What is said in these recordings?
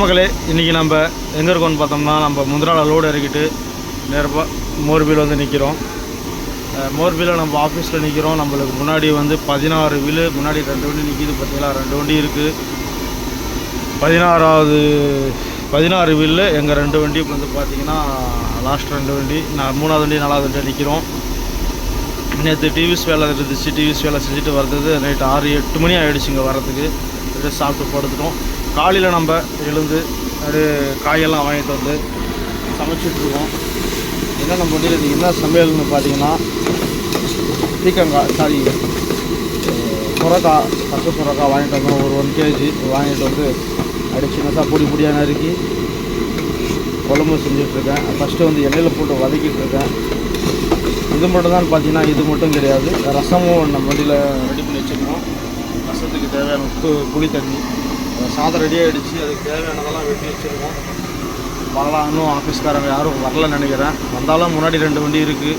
வணக்கம் மக்களே இன்றைக்கி நம்ம எங்கே இருக்கோம்னு பார்த்தோம்னா நம்ம முந்திரால லோடு இறக்கிட்டு நேரப்பாக மோர்பியில் வந்து நிற்கிறோம் மோர்பியில் நம்ம ஆஃபீஸில் நிற்கிறோம் நம்மளுக்கு முன்னாடி வந்து பதினாறு வீலு முன்னாடி ரெண்டு வண்டி நிற்கிது பார்த்தீங்களா? ரெண்டு வண்டி இருக்குது பதினாறாவது பதினாறு வீலில் எங்கள் ரெண்டு வண்டி வந்து பார்த்திங்கன்னா லாஸ்ட் ரெண்டு வண்டி நான் மூணாவது வண்டி நாலாவது வண்டி நிற்கிறோம் நேற்று டிவிஸ் வேலை இருந்துச்சு. டிவிஸ் வேலை செஞ்சுட்டு வர்றது நைட்டு ஆறு எட்டு மணி ஆகிடுச்சு இங்கே வரதுக்கு சாப்பிட்டு படுத்துட்டோம். காலையில் நம்ம எழுந்து அப்படியே காயெல்லாம் வாங்கிட்டு வந்து சமைச்சிட்ருக்கோம் என்ன நம்ம வண்டியில் என்ன சமையல்னு பார்த்தீங்கன்னா பீக்கங்காய் சாரி சுரக்காய் பச்சை சுரக்காய் வாங்கிட்டு வந்தோம். ஒரு ஒன் கேஜி வாங்கிட்டு வந்து அப்படியே சின்னதாக பொடி பொடியாக நறுக்கி குழம்பு செஞ்சிட்ருக்கேன் ஃபஸ்ட்டு வந்து எண்ணெயில் போட்டு வதக்கிட்டு இருக்கேன். இது மட்டும் தான் பார்த்தீங்கன்னா இது மட்டும் கிடையாது. ரசமும் நம்ம வண்டியில் ரெடி பண்ணி வச்சுருக்கோம். ரசத்துக்கு தேவையான உப்பு புளி தண்ணி சாதம் ரெடி ஆகிடுச்சு அதுக்கு தேவையானதெல்லாம் வெட்டி வச்சுருக்கோம். வரலாம். இன்னும் ஆஃபீஸ்காரங்க யாரும் வரலன்னு நினைக்கிறேன். வந்தாலும் முன்னாடி ரெண்டு வண்டி இருக்குது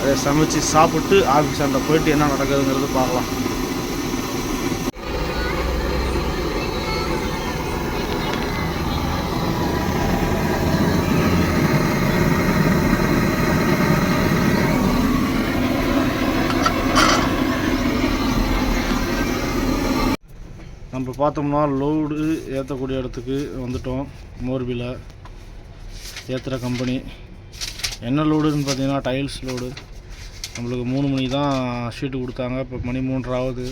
அதை சமைச்சு சாப்பிட்டு ஆஃபீஸ் அண்ட போயிட்டு என்ன நடக்குதுங்கிறது பார்க்கலாம். பார்த்தோம்னா லோடு ஏற்றக்கூடிய இடத்துக்கு வந்துட்டோம். மோர்பியில் ஏற்றுற கம்பெனி என்ன லோடுன்னு பார்த்தீங்கன்னா டைல்ஸ் லோடு நம்மளுக்கு மூணு மணிக்கு தான் ஷீட்டு கொடுத்தாங்க. இப்போ மணி மூன்றாவது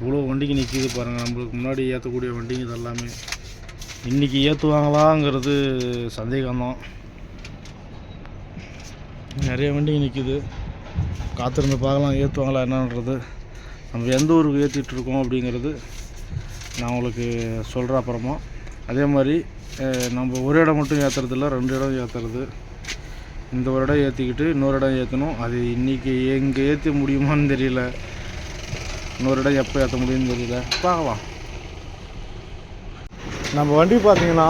இவ்வளோ வண்டிக்கு நிற்கிது பாருங்கள் நம்மளுக்கு முன்னாடி ஏற்றக்கூடிய வண்டிங்க இது எல்லாமே. இன்றைக்கி ஏற்றுவாங்களாங்கிறது சந்தேகம்தான். நிறைய வண்டிங்க நிற்கிது காத்திருந்து பார்க்கலாம் ஏற்றுவாங்களா என்னன்றது. நம்ம எந்த ஊருக்கு ஏற்றிட்டு இருக்கோம் அப்படிங்கிறது நான் உங்களுக்கு சொல்கிற அப்புறமா. அதே மாதிரி நம்ம ஒரு இடம் மட்டும் ஏற்றுறதில்ல ரெண்டு இடம் ஏற்றுறது இந்த ஒரு இடம் ஏற்றிக்கிட்டு இன்னொரு இடம் ஏற்றணும் அது இன்றைக்கி எங்கே ஏற்ற முடியுமான்னு தெரியல. இன்னொரு இடம் எப்போ ஏற்ற முடியும்னு தெரியல. பார்க்கலாம். நம்ம வண்டி பார்த்தீங்கன்னா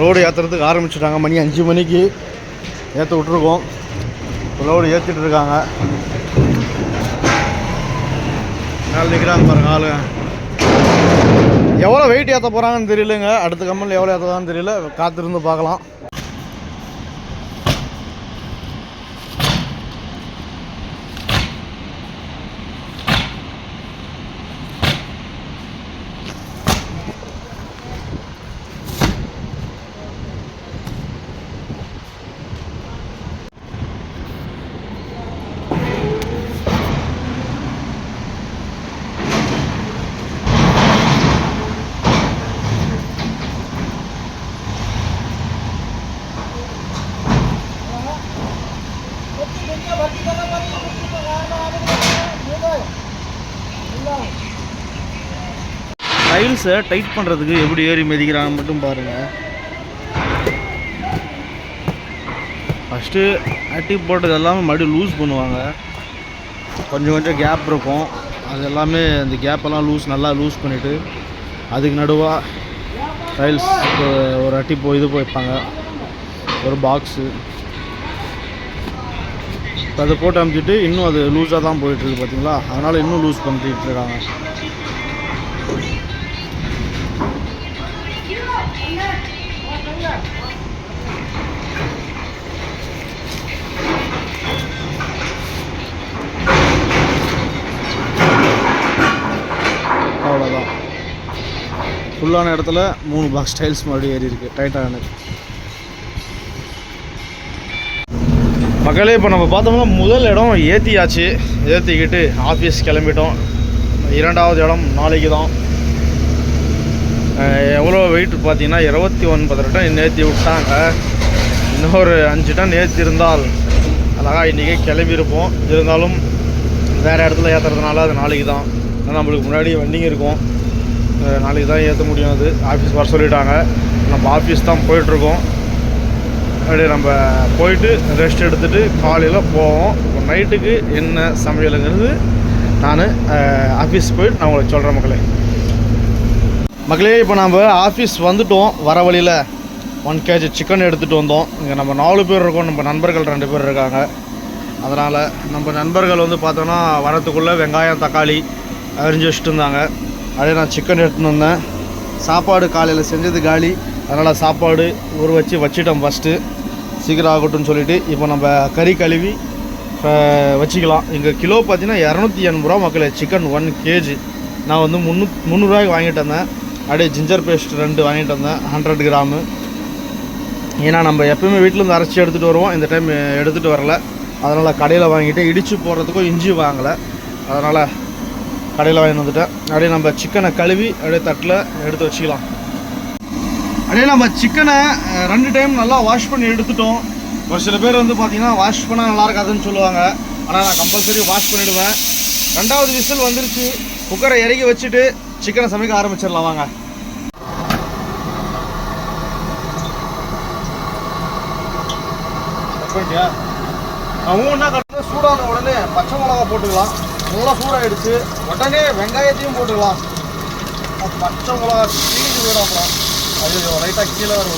லோடு ஏற்றுறதுக்கு ஆரம்பிச்சிட்டாங்க. மணி அஞ்சு மணிக்கு ஏற்ற விட்ருக்கோம் லோடு ஏற்றிட்டு இருக்காங்க. நிற்கிறாங்க பாருங்க ஆளுங்க. எவ்வளோ வெயிட் ஏற்ற போகிறாங்கன்னு தெரியலங்க. அடுத்த கம்பெனியில் எவ்வளோ ஏற்றதான்னு தெரியல. காத்திருந்து பார்க்கலாம். டைல்ஸை டைட் பண்ணுறதுக்கு எப்படி ஏறி மிதிக்கிறாங்க மட்டும் பாருங்கள் ஃபஸ்ட்டு அட்டி போட்டது எல்லாமே மறுபடியும் லூஸ் பண்ணுவாங்க. கொஞ்சம் கொஞ்சம் கேப் இருக்கும். அது எல்லாமே அந்த கேப்பெல்லாம் லூஸ் நல்லா லூஸ் பண்ணிவிட்டு அதுக்கு நடுவாக டைல்ஸ் ஒரு அட்டி போய் இது போய்ப்பாங்க. ஒரு பாக்ஸு அதை போட்டு அமுச்சிட்டு இன்னும் அது லூஸாக தான் போயிட்டுருக்கு பார்த்தீங்களா அதனால் இன்னும் லூஸ் பண்ணிட்டு இருக்காங்க. அவ்வளோதான் ஃபுல்லான இடத்துல மூணு பாக்ஸ் டைல்ஸ் மறுபடியும் ஏறி இருக்குது டைட்டான மக்களே இப்போ நம்ம பார்த்தோம்னா முதல் இடம் ஏற்றியாச்சு ஏற்றிக்கிட்டு ஆஃபீஸ் கிளம்பிட்டோம். இரண்டாவது இடம் நாளைக்கு தான் எவ்வளோ வெயிட் பார்த்தீங்கன்னா இருபத்தி ஒன்பது டன் ஏற்றி விட்டாங்க. இன்னொரு அஞ்சு டன் ஏற்றிருந்தால் அழகாக இன்றைக்கே கிளம்பியிருப்போம். இருந்தாலும் வேறு இடத்துல ஏற்றுறதுனால அது நாளைக்கு தான். ஏன்னா நம்மளுக்கு முன்னாடி வண்டிங்க இருக்கும். நாளைக்கு தான் ஏற்ற முடியும் அது. ஆஃபீஸ் வர சொல்லிட்டாங்க. நம்ம ஆஃபீஸ் தான் போயிட்டுருக்கோம். அப்படியே நம்ம போயிட்டு ரெஸ்ட் எடுத்துகிட்டு காலையில் போவோம். இப்போ நைட்டுக்கு என்ன சமையலுங்கிறது நான் ஆஃபீஸ் போயிட்டு நான் உங்களுக்கு சொல்கிறேன் மக்களே. மக்களே இப்போ நம்ம ஆஃபீஸ் வந்துட்டோம். வர வழியில் ஒன் கேஜி சிக்கன் எடுத்துகிட்டு வந்தோம். இங்கே நம்ம நாலு பேர் இருக்கோம். நம்ம நண்பர்கள் ரெண்டு பேர் இருக்காங்க. அதனால் நம்ம நண்பர்கள் வந்து பார்த்தோன்னா வரத்துக்குள்ளே வெங்காயம் தக்காளி அரிஞ்சு வச்சுட்டு இருந்தாங்க. அப்படியே நான் சிக்கன் எடுத்துன்னு வந்தேன். சாப்பாடு காலையில் செஞ்சது காலி. அதனால் சாப்பாடு ஊற வச்சு வச்சிட்டோம் ஃபஸ்ட்டு சீக்கிரம் ஆகட்டும்னு சொல்லிவிட்டு இப்போ நம்ம கறி கழுவி வச்சுக்கலாம். இங்கே கிலோ பார்த்தீங்கன்னா இரநூத்தி எண்பது ரூபா மக்களே சிக்கன் ஒன் கேஜி நான் வந்து முந்நூ முந்நூறுரூவாய்க்கு வாங்கிட்டு வந்தேன். அப்படியே ஜிஞ்சர் பேஸ்ட் ரெண்டு வாங்கிட்டு வந்தேன். ஹண்ட்ரட் கிராமு ஏன்னா நம்ம எப்பயுமே வீட்டிலேருந்து அரைச்சி எடுத்துகிட்டு வருவோம். இந்த டைம் எடுத்துகிட்டு வரல. அதனால் கடையில் வாங்கிட்டு இடித்து போடுறதுக்கும் இஞ்சி வாங்கலை. அதனால் கடையில் வாங்கி வந்துட்டேன். அப்படியே நம்ம சிக்கனை கழுவி அப்படியே தட்டில் எடுத்து வச்சுக்கலாம். அப்படியே நம்ம சிக்கனை ரெண்டு டைம் நல்லா வாஷ் பண்ணி எடுத்துட்டோம். ஒரு சில பேர் வந்து பார்த்தீங்கன்னா வாஷ் பண்ணால் நல்லா இருக்காதுன்னு சொல்லுவாங்க. ஆனால் நான் கம்பல்சரி வாஷ் பண்ணிவிடுவேன் ரெண்டாவது விசில் வந்துருச்சு. குக்கரை இறக்கி வச்சுட்டு சிக்கனை சமைக்க ஆரம்பிச்சிடலாம் வாங்க. போயிட்டியா? ஒவ்வொன்றா சூடான உடனே பச்சை மிளகா போட்டுக்கலாம். நல்லா சூடாயிடுச்சு. உடனே வெங்காயத்தையும் போட்டுக்கலாம். பச்சை மிளகா தீஞ்சு போயிடும் அப்புறம். அது லைட்டாக கீழே வர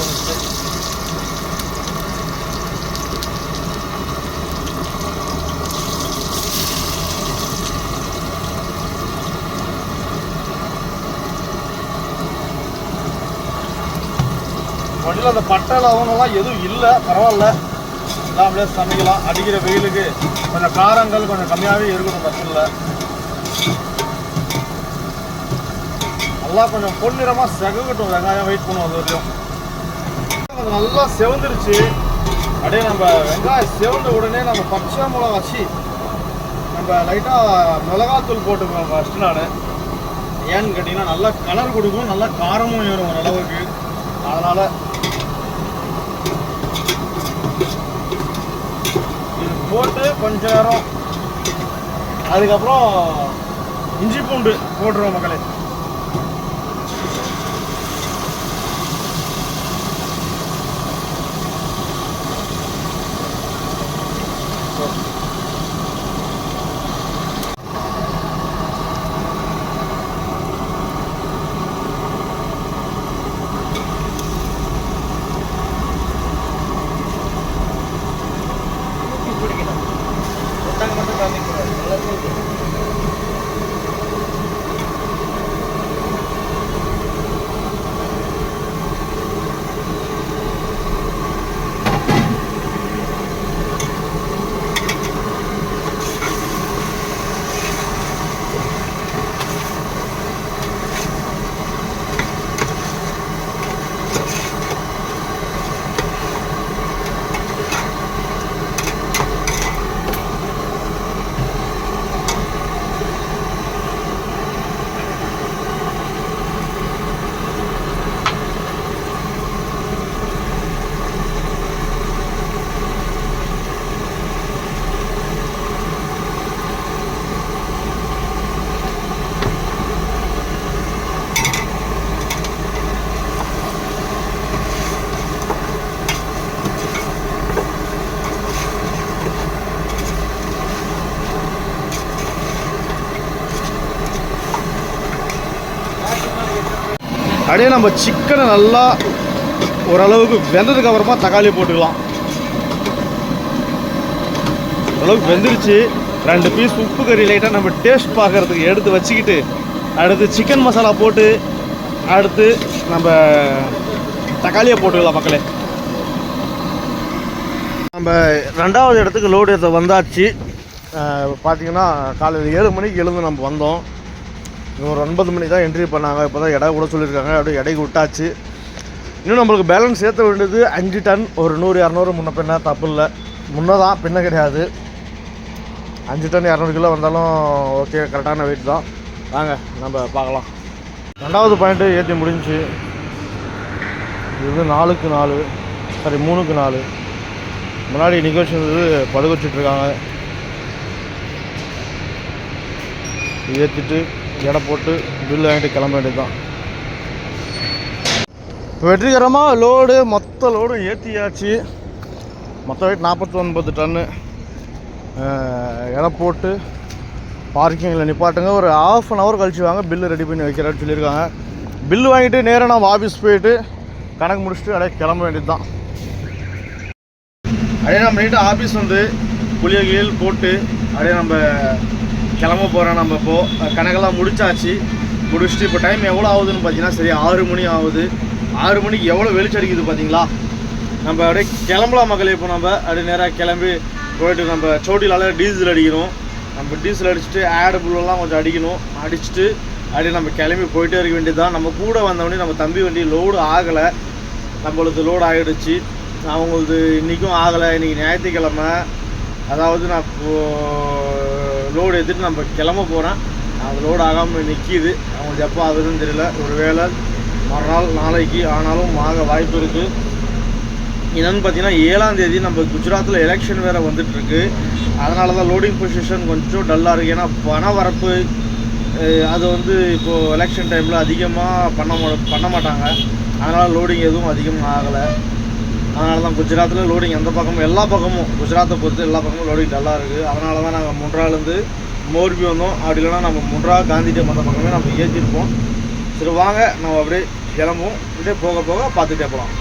வண்டியில் அந்த பட்டை லவங்கெல்லாம் எதுவும் இல்லை. பரவாயில்ல. எல்லாம் அப்படியே சமைக்கலாம். அடிக்கிற வெயிலுக்கு கொஞ்சம் காரங்கள் கொஞ்சம் கம்மியாகவே இருக்கணும் தப்பு நல்லா கொஞ்சம் பொன்னிறமாக செகக்கட்டும். வெங்காயம் வெயிட் பண்ணுவோம் அது வரைக்கும் அது நல்லா செவந்துருச்சு. அப்படியே நம்ம வெங்காயம் செவந்த உடனே நம்ம பச்சை மிளகா வச்சு நம்ம லைட்டாக மிளகாத்தூள் போட்டுக்குவோம் ஃபஸ்ட்டு நான். ஏன்னு கேட்டிங்கன்னா நல்லா கலர் கொடுக்கும். நல்லா காரமும் ஏறும் ஓரளவுக்கு. அதனால் இது போட்டு கொஞ்ச நேரம். அதுக்கப்புறம் இஞ்சி பூண்டு போட்டுருவோம் மக்களே. Vamos lá, அப்படியே நம்ம சிக்கனை நல்லா ஓரளவுக்கு வெந்ததுக்கு அப்புறமா தக்காளி போட்டுக்கலாம். ஓரளவுக்கு வெந்துருச்சு. ரெண்டு பீஸ் உப்பு கறி லைட்டாக நம்ம டேஸ்ட் பார்க்கறதுக்கு எடுத்து வச்சுக்கிட்டு அடுத்து சிக்கன் மசாலா போட்டு அடுத்து நம்ம தக்காளியை போட்டுக்கலாம் மக்களே. நம்ம ரெண்டாவது இடத்துக்கு லோடு எடுத்து வந்தாச்சு. பார்த்தீங்கன்னா காலையில் ஏழு மணிக்கு எழுந்து நம்ம வந்தோம். இன்னும் ஒரு ஒன்பது மணி தான் என்ட்ரி பண்ணாங்க. இப்போ தான் எடை கூட சொல்லியிருக்காங்க. அப்படியே எடைக்கு விட்டாச்சு. இன்னும் நம்மளுக்கு பேலன்ஸ் ஏற்ற வேண்டியது அஞ்சு டன் ஒரு நூறு இரநூறு. முன்ன பின்ன தப்பு இல்லை. முன்ன தான் பின்ன கிடையாது. அஞ்சு டன் இரநூறு கிலோ வந்தாலும் ஓகே கரெக்டான வெயிட் தான். வாங்க நம்ம பார்க்கலாம். ரெண்டாவது பாயிண்ட்டு ஏற்றி முடிஞ்சுச்சு இது நாலுக்கு நாலு. சாரி மூணுக்கு நாலு. முன்னாடி நிகழ்ச்சி வந்து படுக வச்சிட்ருக்காங்க ஏற்றிட்டு எடை போட்டு பில்லு வாங்கிட்டு கிளம்ப வேண்டியது தான் வெற்றிகரமாக லோடு மொத்த லோடும் ஏற்றியாச்சு மொத்த வெயிட் நாற்பத்தி ஒன்பது டன்னு எடை போட்டு பார்க்கிங்கில் நிப்பாட்டுங்க. ஒரு ஆஃப் அன் ஹவர் கழிச்சு வாங்க பில்லு ரெடி பண்ணி வைக்கிறேன்னு சொல்லியிருக்காங்க. பில்லு வாங்கிட்டு நேராக நம்ம ஆஃபீஸ் போயிட்டு கணக்கு முடிச்சுட்டு அப்படியே கிளம்ப வேண்டியது தான் அப்படியே நம்ம நீட்டாக ஆஃபீஸ் வந்து புளிய போட்டு அப்படியே நம்ம கிளம்ப போகிறோம் நம்ம இப்போ. கணக்கெல்லாம் முடிச்சாச்சு. முடிச்சுட்டு இப்போ டைம் எவ்வளோ ஆகுதுன்னு பார்த்தீங்கன்னா சரி ஆறு மணி ஆகுது. ஆறு மணிக்கு எவ்வளோ வெளிச்சம் அடிக்குது பார்த்தீங்களா? நம்ம அப்படியே கிளம்பலாம் மக்களே இப்போ நம்ம அப்படியே நேராக கிளம்பி போயிட்டு நம்ம சோட்டிலால டீசல் அடிக்கணும். நம்ம டீசல் அடிச்சுட்டு ஆடு புல்லெல்லாம் கொஞ்சம் அடிக்கணும். அடிச்சுட்டு அப்படியே நம்ம கிளம்பி போயிட்டே இருக்க வேண்டியதுதான். நம்ம கூட வந்தவொடனே நம்ம தம்பி வண்டி லோடு ஆகலை. நம்மளுக்கு லோடு ஆகிடுச்சு. அவங்களது இன்றைக்கும் ஆகலை. இன்றைக்கி ஞாயிற்றுக்கிழமை. அதாவது நான் லோடு எடுத்துட்டு நம்ம கிளம்ப போகிறேன் அது லோடு ஆகாமல் நிற்கிது அவங்களுக்கு எப்போ ஆகுதுன்னு தெரியல. ஒரு வேளை மறுநாள் நாளைக்கு ஆனாலும் ஆக வாய்ப்பு இருக்குது என்னென்னு பார்த்தீங்கன்னா ஏழாம் தேதி நம்ம குஜராத்தில் எலெக்ஷன் வேறு வந்துட்டுருக்கு. அதனால தான் லோடிங் பொசிஷன் கொஞ்சம் டல்லாக இருக்குது ஏன்னா பண வரப்பு அது வந்து இப்போது எலெக்ஷன் டைமில் அதிகமாக பண்ண பண்ண மாட்டாங்க. அதனால் லோடிங் எதுவும் அதிகமாக ஆகலை. அதனால தான் குஜராத்தில் லோடிங் எந்த பக்கமும் எல்லா பக்கமும். குஜராத்தை பொறுத்து எல்லா பக்கமும் லோடிங் டல்லாக இருக்குது அதனால தான் நாங்கள் முன்றாலேருந்து மோர்பி வந்தோம். அப்படி இல்லைனா நம்ம முன்றா காந்தி டேம் அந்த பக்கமே நம்ம ஏற்றிருப்போம் சரி வாங்க நம்ம அப்படியே கிளம்புவோம். அப்படியே போக போக பார்த்துட்டே போகலாம்.